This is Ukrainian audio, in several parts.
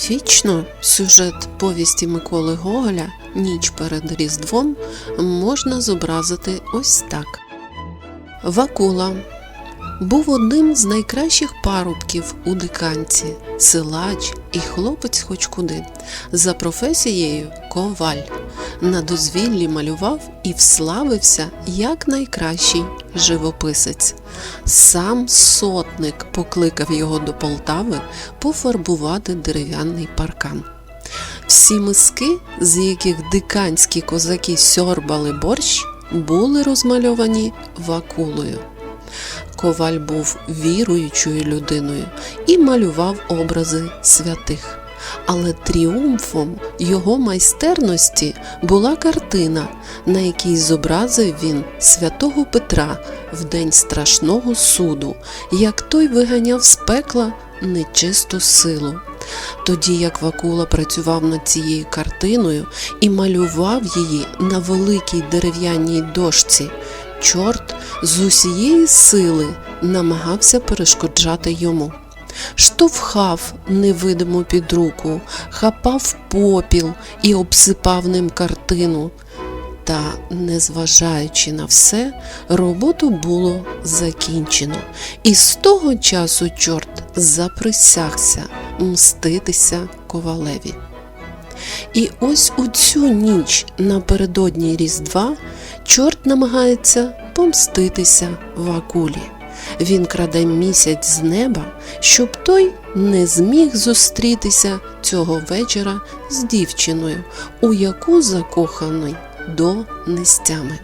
Графічно сюжет повісті Миколи Гоголя Ніч перед Різдвом можна зобразити ось так. Вакула був одним з найкращих парубків у диканці, силач і хлопець хоч куди. За професією коваль. На дозвіллі малював і вславився як найкращий живописець. Сам сотник покликав його до Полтави пофарбувати дерев'яний паркан. Всі миски, з яких диканські козаки сьорбали борщ, були розмальовані вакулою. Коваль був віруючою людиною і малював образи святих. Але тріумфом його майстерності була картина, на якій зобразив він святого Петра в день страшного суду, як той виганяв з пекла нечисту силу. Тоді як Вакула працював над цією картиною і малював її на великій дерев'яній дошці, чорт з усієї сили намагався перешкоджати йому. Штовхав невидимо під руку, хапав попіл і обсипав ним картину. Та, незважаючи на все, роботу було закінчено, і з того часу чорт заприсягся мститися ковалеві. І ось у цю ніч напередодні Різдва чорт намагається помститися Вакулі. Він краде місяць з неба, щоб той не зміг зустрітися цього вечора з дівчиною, у яку закоханий до нестями.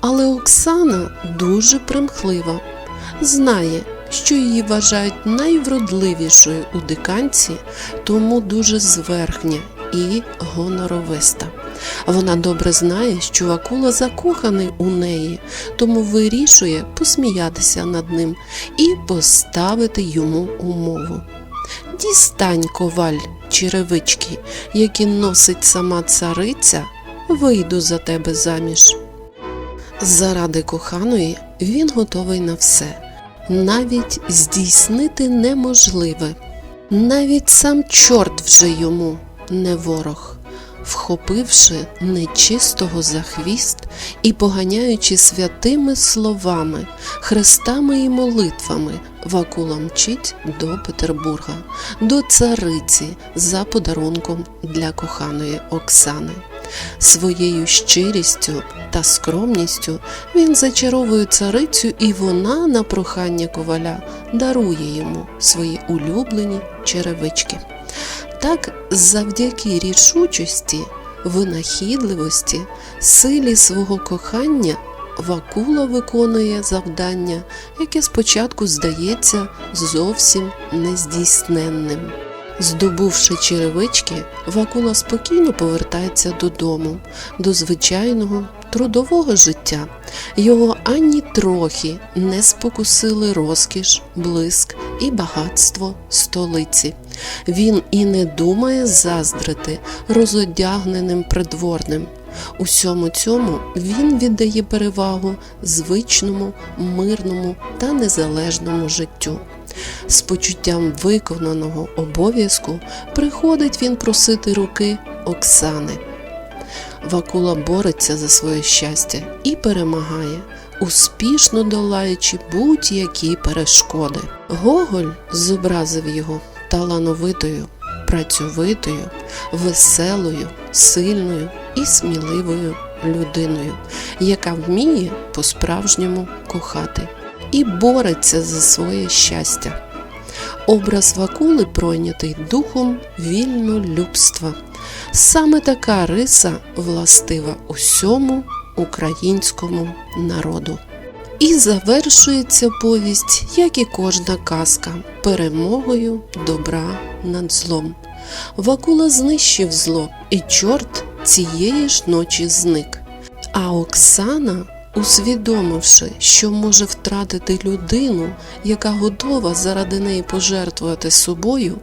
Але Оксана дуже примхлива, знає, що її вважають найвродливішою у диканці, тому дуже зверхня і гоноровиста. Вона добре знає, що Вакула закоханий у неї, тому вирішує посміятися над ним і поставити йому умову. Дістань коваль черевички, які носить сама цариця, вийду за тебе заміж. Заради коханої він готовий на все, навіть здійснити неможливе. Навіть сам чорт вже йому не ворог. Вхопивши нечистого за хвіст і поганяючи святими словами, хрестами і молитвами, Вакула мчить до Петербурга, до цариці за подарунком для коханої Оксани. Своєю щирістю та скромністю він зачаровує царицю, і вона на прохання коваля дарує йому свої улюблені черевички. Так, завдяки рішучості, винахідливості, силі свого кохання Вакула виконує завдання, яке спочатку здається зовсім нездійсненним. Здобувши черевички, Вакула спокійно повертається додому, до звичайного трудового життя. Його ані трохи не спокусили розкіш, блиск і багатство столиці. Він і не думає заздрити розодягненим придворним. Усьому цьому він віддає перевагу звичному, мирному та незалежному життю. З почуттям виконаного обов'язку приходить він просити руки Оксани. Вакула бореться за своє щастя і перемагає, успішно долаючи будь-які перешкоди. Гоголь зобразив його талановитою, працьовитою, веселою, сильною і сміливою людиною, яка вміє по-справжньому кохати і бореться за своє щастя. Образ Вакули пройнятий духом вільнолюбства. Саме така риса властива усьому українському народу. І завершується повість, як і кожна казка, перемогою добра над злом. Вакула знищив зло, і чорт цієї ж ночі зник. А Оксана, усвідомивши, що може втратити людину, яка готова заради неї пожертвувати собою,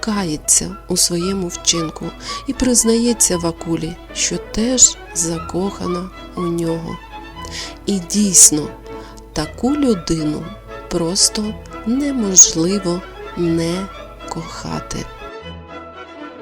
кається у своєму вчинку і признається Вакулі, що теж закохана у нього. І дійсно, таку людину просто неможливо не кохати.